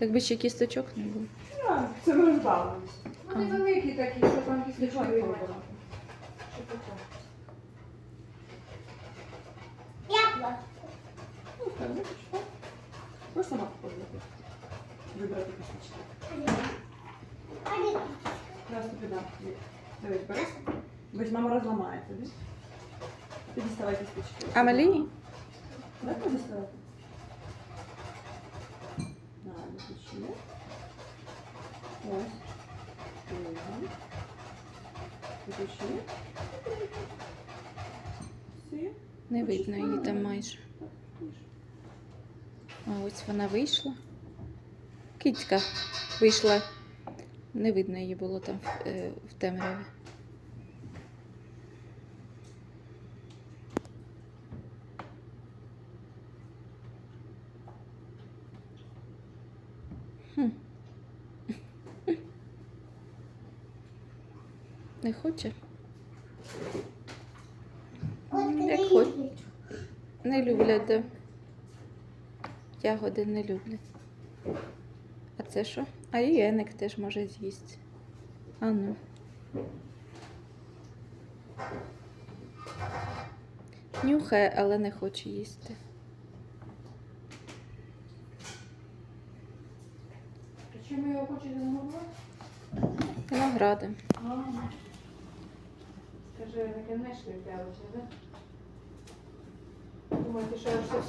Якби ще кісточок не було. Ну, Це ми розбавились. Ну, невеликі такі, що там кісточки таке? Яблуко. Ну, так? Просто сама попробуйте. Вибрати кісточки. Зараз тобі дам. Дивись, бери. Мама розламає тобі. Ти діставай кісточки. Амелії? Дай мені діставати. Не видно її там майже. А ось вона вийшла. Кицька вийшла. Не видно її було там в, е, темряві. Хм. Не хоче? Як хоч. Не люблять, да. Ягоди не люблять. А це що? А і Еник теж може з'їсти. А ну. Нюхає, але не хоче їсти. Чим ви його хочете замовляти? Виногради. Таке знайшли взялося, так? Думаєте, що я все